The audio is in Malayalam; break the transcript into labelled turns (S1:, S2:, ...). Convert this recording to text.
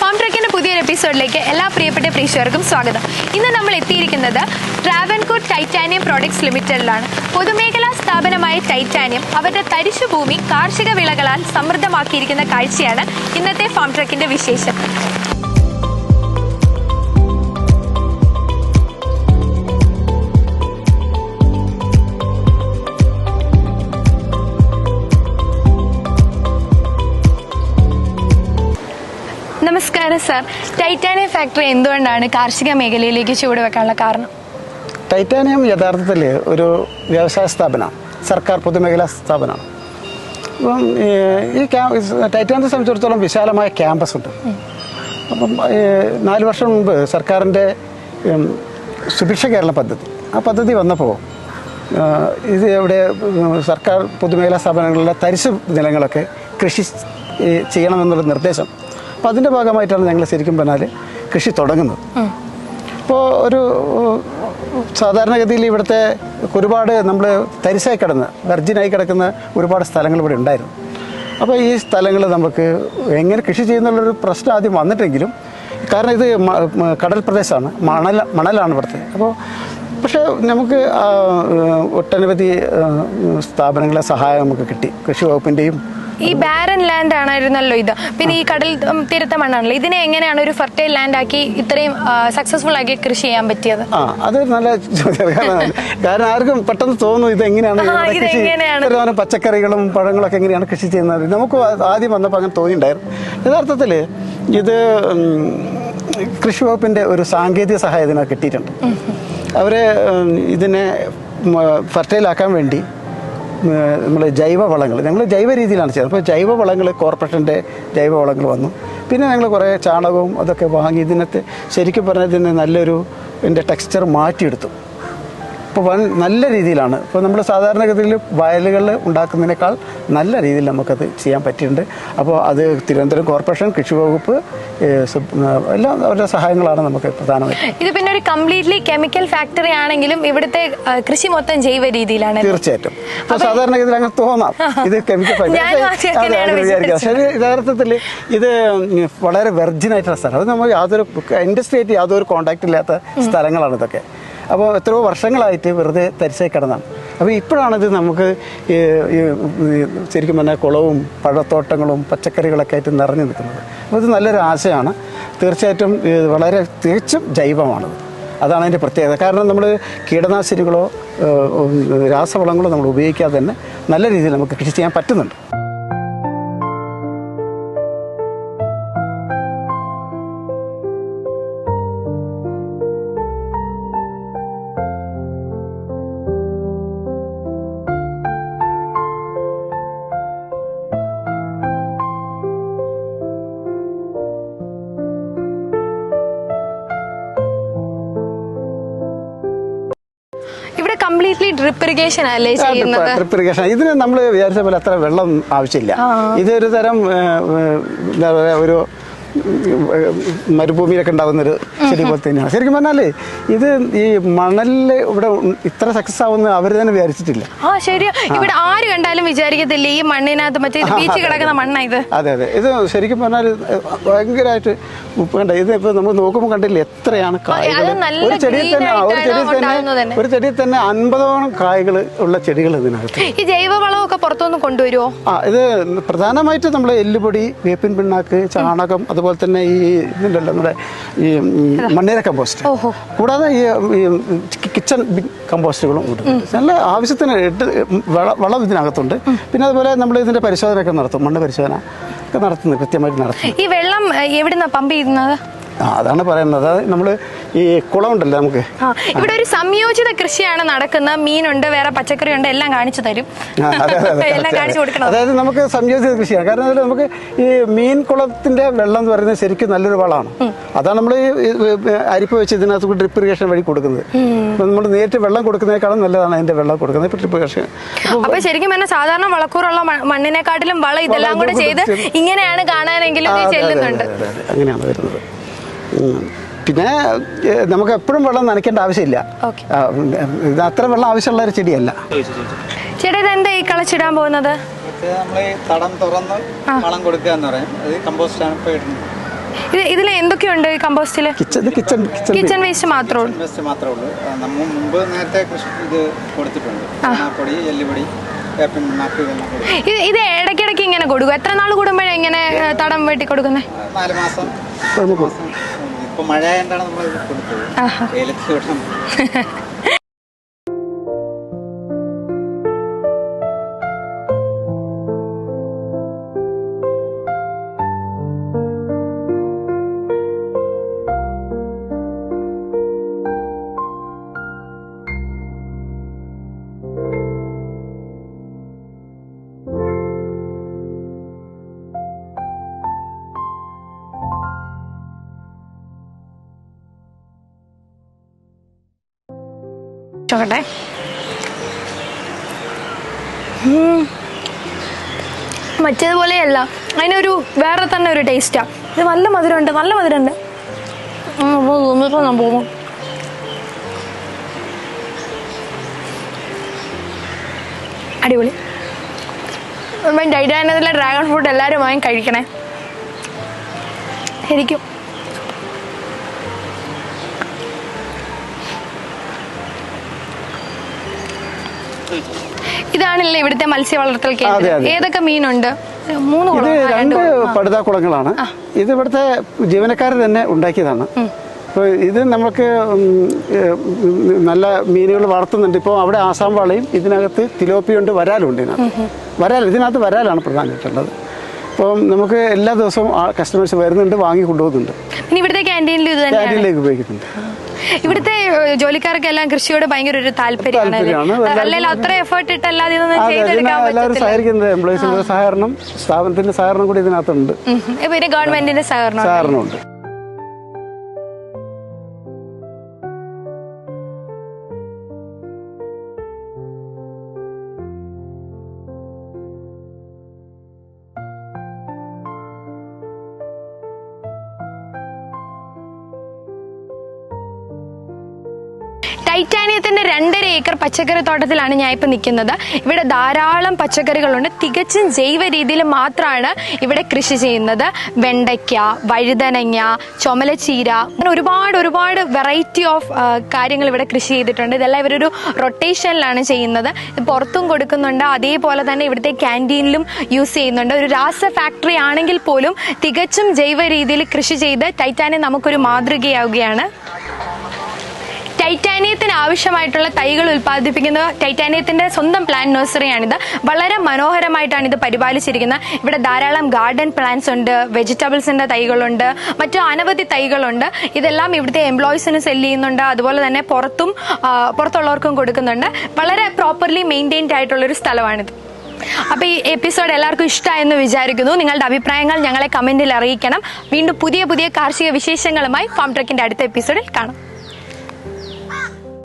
S1: ഫാം ട്രക്കിന്റെ പുതിയൊരു എപ്പിസോഡിലേക്ക് എല്ലാ പ്രിയപ്പെട്ട പ്രേക്ഷകർക്കും സ്വാഗതം. ഇന്ന് നമ്മൾ എത്തിയിരിക്കുന്നത് ട്രാവൻകൂർ ടൈറ്റാനിയം പ്രോഡക്ട്സ് ലിമിറ്റഡിലാണ് പൊതുമേഖലാ സ്ഥാപനമായ ടൈറ്റാനിയം അവരുടെ തരിശു ഭൂമി കാർഷിക വിളകളാൽ സമൃദ്ധമാക്കിയിരിക്കുന്ന കാഴ്ചയാണ് ഇന്നത്തെ ഫാം ട്രക്കിന്റെ വിശേഷം. നമസ്കാരം സാർ. ടൈറ്റാനിയം ഫാക്ടറി എന്തുകൊണ്ടാണ് കാർഷിക മേഖലയിലേക്ക് ചുവടുവെക്കാനുള്ള കാരണം?
S2: ടൈറ്റാനിയം യഥാർത്ഥത്തിൽ ഒരു വ്യവസായ സ്ഥാപനമാണ് സർക്കാർ പൊതുമേഖലാ സ്ഥാപനമാണ് അപ്പം ഈ ക്യാമ്പ് ക്യാ ടൈറ്റാനിയത്തെ സംബന്ധിച്ചിടത്തോളം വിശാലമായ ക്യാമ്പസ് ഉണ്ട്. അപ്പം നാല് വർഷം മുമ്പ് സർക്കാരിന്റെ സുഭിക്ഷ കേരള പദ്ധതി. ആ പദ്ധതി വന്നപ്പോൾ ഇത് ഇവിടെ സർക്കാർ പൊതുമേഖലാ സ്ഥാപനങ്ങളുടെ തരിശ് നിലങ്ങളൊക്കെ കൃഷി ചെയ്യണമെന്നുള്ള നിർദ്ദേശം അപ്പോൾ അതിന്റെ ഭാഗമായിട്ടാണ് ഞങ്ങൾ ശരിക്കും പറഞ്ഞാൽ കൃഷി തുടങ്ങുന്നത്. ഇപ്പോൾ ഒരു സാധാരണഗതിയിൽ ഇവിടുത്തെ ഒരുപാട് നമ്മൾ തരിശായി കിടന്ന് വെർജിനായി കിടക്കുന്ന ഒരുപാട് സ്ഥലങ്ങൾ ഇവിടെ ഉണ്ടായിരുന്നു. അപ്പോൾ ഈ സ്ഥലങ്ങൾ നമുക്ക് എങ്ങനെ കൃഷി ചെയ്യുന്നുള്ളൊരു പ്രശ്നം ആദ്യം വന്നിട്ടെങ്കിലും കാരണം ഇത് കടൽ പ്രദേശമാണ് മണൽ മണലാണ് ഇവിടുത്തെ. അപ്പോൾ പക്ഷേ നമുക്ക് ഒട്ടനവധി സ്ഥാപനങ്ങളെ സഹായം നമുക്ക് കിട്ടി. കൃഷി വകുപ്പിന്റെയും
S1: ഈ ബാരൻ ലാൻഡ് ആണായിരുന്നല്ലോ ഇത്. പിന്നെ ഈ കടൽ തീരത്തെ മണ്ണാണല്ലോ. ഇതിനെ എങ്ങനെയാണ് ഒരു ഫെർട്ടൈൽ ലാൻഡ് ആക്കി ഇത്രയും സക്സസ്ഫുൾ ആക്കി കൃഷി ചെയ്യാൻ പറ്റിയത്?
S2: ആ അത് നല്ല കാരണം ആർക്കും പെട്ടെന്ന് തോന്നും ഇത് എങ്ങനെയാണ് പച്ചക്കറികളും പഴങ്ങളൊക്കെ എങ്ങനെയാണ് കൃഷി ചെയ്യുന്നത്? നമുക്ക് ആദ്യം വന്നപ്പോൾ അങ്ങനെ തോന്നിയിട്ടുണ്ടായിരുന്നു യഥാർത്ഥത്തിൽ ഇത് കൃഷി വകുപ്പിന്റെ ഒരു സാങ്കേതിക സഹായം ഇതിനകത്ത് കിട്ടിയിട്ടുണ്ട്. അവർ ഇതിനെ ഫെർട്ടൈലാക്കാൻ വേണ്ടി നമ്മൾ ജൈവ വളങ്ങൾ ഞങ്ങൾ ജൈവ രീതിയിലാണ് ചെയ്യുന്നത്. അപ്പോൾ ജൈവ വളങ്ങൾ കോർപ്പറേഷന്റെ ജൈവ വളങ്ങൾ വന്നു. പിന്നെ ഞങ്ങൾ കുറേ ചാണകവും അതൊക്കെ വാങ്ങി ഇതിനകത്ത് ശരിക്കും പറഞ്ഞാൽ ഇതിന് നല്ലൊരു ഇതിന്റെ ടെക്സ്ചർ മാറ്റിയെടുത്തു. ഇപ്പോൾ നല്ല രീതിയിലാണ്. ഇപ്പോൾ നമ്മൾ സാധാരണഗതിയിൽ വയലുകൾ ഉണ്ടാക്കുന്നതിനേക്കാൾ നല്ല രീതിയിൽ നമുക്കത് ചെയ്യാൻ പറ്റിയിട്ടുണ്ട്. അപ്പോൾ അത് തിരുവനന്തപുരം കോർപ്പറേഷൻ കൃഷി വകുപ്പ് എല്ലാം അവരുടെ സഹായങ്ങളാണ് നമുക്ക് പ്രധാനമായിട്ടും.
S1: ഇത് പിന്നെ ഒരു കംപ്ലീറ്റ്ലി കെമിക്കൽ ഫാക്ടറി ആണെങ്കിലും ഇവിടുത്തെ കൃഷി മൊത്തം ജൈവ രീതിയിലാണ്.
S2: തീർച്ചയായിട്ടും. ഇപ്പോൾ സാധാരണഗതിയിൽ അങ്ങനെ തോന്നാം. ഇത് കെമിക്കൽ
S1: ഫാക്ടറി.
S2: പക്ഷേ യഥാർത്ഥത്തിൽ ഇത് വളരെ വെർജിൻ ആയിട്ടുള്ള സ്ഥലം. അത് നമ്മൾ യാതൊരു ഇൻഡസ്ട്രി ഇൻഡസ്ട്രിയായിട്ട് യാതൊരു കോണ്ടാക്ട് ഇല്ലാത്ത സ്ഥലങ്ങളാണ് ഇതൊക്കെ. അപ്പോൾ എത്രയോ വർഷങ്ങളായിട്ട് വെറുതെ തരിശായി കിടന്നാണ്. അപ്പോൾ ഇപ്പോഴാണിത് നമുക്ക് ശരിക്കും പറഞ്ഞാൽ കുളവും പഴത്തോട്ടങ്ങളും പച്ചക്കറികളൊക്കെ ആയിട്ട് നിറഞ്ഞു നിൽക്കുന്നത്. അപ്പോൾ ഇത് നല്ലൊരു ആശയമാണ്. തീർച്ചയായിട്ടും വളരെ തികച്ചും ജൈവമാണത്. അതാണ് അതിന്റെ പ്രത്യേകത. കാരണം നമ്മൾ കീടനാശിനികളോ രാസവളങ്ങളോ നമ്മൾ ഉപയോഗിക്കാതെ തന്നെ നല്ല രീതിയിൽ നമുക്ക് കൃഷി ചെയ്യാൻ പറ്റുന്നുണ്ട്.
S1: കംപ്ലീറ്റ്ലി ഡ്രിപ്പ് ഇറിഗേഷൻ അല്ലേ ചെയ്യുന്നത്?
S2: ഡ്രിപ്പ് ഇറിഗേഷൻ ഇതിന് നമ്മൾ വിചാരിച്ച പോലെ അത്ര വെള്ളം ആവശ്യമില്ല. ഇതൊരു തരം എന്താ പറയുക ഒരു മരുഭൂമിയിലൊക്കെ ഉണ്ടാകുന്നൊരു ചെടി പോലെ തന്നെയാണ്. ശരിക്കും പറഞ്ഞാലേ ഇത് ഈ മണലിൽ ഇവിടെ ഇത്ര സക്സസ് ആവുന്ന അവർ തന്നെ വിചാരിച്ചിട്ടില്ല.
S1: ആ ശരിയാ. ഇവിടെ ആര് കണ്ടാലും വിചാരിക്കത്തില്ല ഈ മണ്ണിനകത്ത് മറ്റേ ഇത് ബീച്ചിൽ കിടക്കുന്ന മണ്ണാ ഇത്?
S2: അതെ അതെ. ഇത് ശരിക്കും പറഞ്ഞാൽ ഭയങ്കരമായിട്ട് കണ്ട ഇത് ഇപ്പൊ നമ്മൾ നോക്കുമ്പോൾ കണ്ടില്ലേ എത്രയാണ് കായകൾ ഒരു ചെടിയിൽ തന്നെ ഒരു ചെടിയിൽ തന്നെ
S1: തന്നെ.
S2: ഒരു ചെടിയിൽ തന്നെ അൻപതോളം കായകൾ ഉള്ള ചെടികൾ ഇതിനകത്ത്.
S1: ഈ ജൈവവളമൊക്കെ പുറത്തുനിന്ന് കൊണ്ടുവരുമോ
S2: ആ ഇത് പ്രധാനമായിട്ട് നമ്മൾ എല്ലുപൊടി വേപ്പിൻ പിണ്ണാക്ക് ചാണകം അതുപോലെ തന്നെ ഈ ഇതിന്റെ നമ്മുടെ ഈ മണ്ണിര കമ്പോസ്റ്റ് കൂടാതെ ഈ കിച്ചൺ കമ്പോസ്റ്റുകളും ഉണ്ട്. നല്ല ആവശ്യത്തിന് ഇട്ട് വള- ഇതിനകത്തുണ്ട്. പിന്നെ അതുപോലെ നമ്മൾ ഇതിന്റെ പരിശോധനയൊക്കെ നടത്തും മണ്ണ് പരിശോധന ഒക്കെ നടത്തുന്നത് കൃത്യമായിട്ട് നടത്തും
S1: ഈ വെള്ളം എവിടെ എവിടുന്നാ പമ്പ് ചെയ്യുന്നത്?
S2: അതാണ് പറയുന്നത്. അതായത് നമ്മൾ ഈ കുളമുണ്ടല്ലോ നമുക്ക്.
S1: ഇവിടെ ഒരു സംയോജിത കൃഷിയാണ് നടക്കുന്നത്. മീനുണ്ട് വേറെ പച്ചക്കറി ഉണ്ട് എല്ലാം കാണിച്ചു തരും. എല്ലാം കാണിച്ചു കൊടുക്കണം.
S2: അതായത് നമുക്ക് സംയോജിത കൃഷിയാണ്. കാരണം അതിൽ നമുക്ക് ഈ മീൻ കുളത്തിന്റെ വെള്ളം എന്ന് പറയുന്നത് ശരിക്കും നല്ലൊരു വളമാണ്. അതാണ് നമ്മൾ അരിപ്പ് വെച്ച് ഇതിനകത്ത് ഡ്രിപ്പ് ഇറിഗേഷൻ വഴി കൊടുക്കുന്നത്. നമ്മൾ നേരിട്ട് വെള്ളം കൊടുക്കുന്നതിനേക്കാളും നല്ലതാണ് അതിന്റെ വെള്ളം കൊടുക്കുന്നത്. ഇപ്പൊ ഡ്രിപ്പ് ഇറിഗേഷൻ
S1: അപ്പൊ ശരിക്കും പറഞ്ഞാൽ സാധാരണ വളക്കൂറുള്ള മണ്ണിനെക്കാട്ടിലും വളം ഇതെല്ലാം കൂടെ ചെയ്ത് ഇങ്ങനെയാണ് കാണാനെങ്കിലും ചെല്ലുന്നുണ്ട്.
S2: അങ്ങനെയാണ് വരുന്നത്. പിന്നെ നമുക്ക് എപ്പോഴും വെള്ളം നനയ്ക്കേണ്ട ആവശ്യമില്ല. ഇത് അത്ര വെള്ളം ആവശ്യമുള്ള ഒരു ചെടിയല്ല.
S1: ചേട്ടാ ഇതെന്താ ഈ കളച്ചിടാൻ പോകുന്നത്?
S3: നമ്മൾ ഈ തടം തുറന്ന് വളം കൊടുക്കുക എന്ന് പറയും. അത് ആണ് ഇപ്പോൾ ഇടുന്നത്.
S1: ഇത് ഇതിൽ എന്തൊക്കെയുണ്ട് ഈ കമ്പോസ്റ്റിൽ?
S2: Kitchen
S1: waste. മാത്രമേ ഉള്ളൂ.
S3: ഇൻവെസ്റ്റ് മാത്രമേ ഉള്ളൂ. നമ്മൾ മുമ്പ് നേരത്തെ കൃഷി ഇത് കൊടുത്തിട്ടുണ്ട്. എല്ലുപൊടി കൊടുക്കും.
S1: ഇത് ഇത് ഇടയ്ക്കിടയ്ക്ക് ഇങ്ങനെ കൊടുക്കും. എത്ര നാൾ കൂടുമ്പോഴേ ഇങ്ങനെ തടം വെട്ടി കൊടുക്കുന്നത്
S3: നാല് മാസം. ഇപ്പൊ മഴ ആയതുകൊണ്ടാണ് നമ്മൾ കൊടുത്തത് വെയിലത്ത്
S1: ചോക്കട്ടെ. മറ്റേതുപോലെയല്ല. അതിനൊരു വേറെ തന്നെ ഒരു ടേസ്റ്റാ ഇത് നല്ല മധുരമുണ്ട് നല്ല മധുരമുണ്ട്. ഞാൻ പോകും. അടിപൊളി. ഡൈഡാനത്തിലെ ഡ്രാഗൺ ഫ്രൂട്ട് എല്ലാവരും വാങ്ങി കഴിക്കണേ. ശരിക്കും. ഇതാണല്ലേ ഇവിടുത്തെ മത്സ്യ വളർത്തൽ കേന്ദ്രം. ഏതൊക്കെ മീനുണ്ട്? മൂന്ന്
S2: ഇത് രണ്ട് പടുതാക്കുളങ്ങളാണ് ഇത് ഇവിടുത്തെ ജീവനക്കാർ തന്നെ ഉണ്ടാക്കിയതാണ്. അപ്പോൾ ഇത് നമുക്ക് നല്ല മീനുകൾ വളർത്തുന്നുണ്ട്. ഇപ്പോൾ അവിടെ ആസാം വാളയും ഇതിനകത്ത് തിലോപ്പിയുണ്ട് വരാലുണ്ട് ഇതിനകത്ത്. വരാൽ ഇതിനകത്ത് വരാലാണ് പ്രധാനമായിട്ടുള്ളത്. അപ്പം നമുക്ക് എല്ലാ ദിവസവും കസ്റ്റമേഴ്സ് വരുന്നുണ്ട് വാങ്ങി കൊണ്ടുപോകുന്നുണ്ട്. ക്യാന്റീനിലേക്ക് ഉപയോഗിക്കുന്നുണ്ട്.
S1: ഇവിടുത്തെ ജോലിക്കാർക്ക് എല്ലാം കൃഷിയോട് ഭയങ്കര ഒരു താല്പര്യമാണ്. അല്ലെങ്കിൽ അത്ര എഫേർട്ട് ഇട്ട് അല്ലാതെ ഇതൊന്നും ചെയ്തെടുക്കാൻ
S2: എല്ലാവരും സഹകരിക്കുന്നത് എംപ്ലോയീസിന്റെ സഹകരണം സ്ഥാപനത്തിന്റെ സഹകരണം കൂടി ഇതിനകത്തുണ്ട്.
S1: പിന്നെ ഗവൺമെന്റിന്റെ സഹകരണം
S2: സഹകരണമുണ്ട്.
S1: ടൈറ്റാനിയത്തിന്റെ രണ്ടര ഏക്കർ പച്ചക്കറി തോട്ടത്തിലാണ് ഞാൻ ഇപ്പൊ നിൽക്കുന്നത്. ഇവിടെ ധാരാളം പച്ചക്കറികളുണ്ട്. തികച്ചും ജൈവ രീതിയിൽ മാത്രമാണ് ഇവിടെ കൃഷി ചെയ്യുന്നത്. വെണ്ടയ്ക്ക വഴുതനങ്ങ ചുമലച്ചീര അങ്ങനെ ഒരുപാട് ഒരുപാട് വെറൈറ്റി ഓഫ് കാര്യങ്ങൾ ഇവിടെ കൃഷി ചെയ്തിട്ടുണ്ട്. ഇതെല്ലാം ഇവരൊരു റൊട്ടേഷനിലാണ് ചെയ്യുന്നത്. പുറത്തും കൊടുക്കുന്നുണ്ട്. അതേപോലെ തന്നെ ഇവിടുത്തെ ക്യാന്റീനിലും യൂസ് ചെയ്യുന്നുണ്ട്. ഒരു രാസ ഫാക്ടറി ആണെങ്കിൽ പോലും തികച്ചും ജൈവ രീതിയിൽ കൃഷി ചെയ്ത് ടൈറ്റാനിയം നമുക്കൊരു മാതൃകയാവുകയാണ്. ടൈറ്റാനിയത്തിന് ആവശ്യമായിട്ടുള്ള തൈകൾ ഉൽപ്പാദിപ്പിക്കുന്ന ടൈറ്റാനിയത്തിന്റെ സ്വന്തം പ്ലാൻ നഴ്സറിയാണിത് വളരെ മനോഹരമായിട്ടാണ് ഇത് പരിപാലിച്ചിരിക്കുന്നത്. ഇവിടെ ധാരാളം ഗാർഡൻ പ്ലാന്റ്സ് ഉണ്ട് വെജിറ്റബിൾസിന്റെ തൈകളുണ്ട് മറ്റു അനവധി തൈകളുണ്ട്. ഇതെല്ലാം ഇവിടുത്തെ എംപ്ലോയീസിന് സെൽ ചെയ്യുന്നുണ്ട്. അതുപോലെ തന്നെ പുറത്തും പുറത്തുള്ളവർക്കും കൊടുക്കുന്നുണ്ട്. വളരെ പ്രോപ്പർലി മെയിന്റെയിൻഡ് ആയിട്ടുള്ളൊരു സ്ഥലമാണിത്. അപ്പൊ ഈ എപ്പിസോഡ് എല്ലാവർക്കും ഇഷ്ടമായെന്ന് വിചാരിക്കുന്നു. നിങ്ങളുടെ അഭിപ്രായങ്ങൾ ഞങ്ങളെ കമന്റിൽ അറിയിക്കണം. വീണ്ടും പുതിയ പുതിയ കാർഷിക വിശേഷങ്ങളുമായി ഫാം ട്രക്കിന്റെ അടുത്ത എപ്പിസോഡിൽ കാണാം.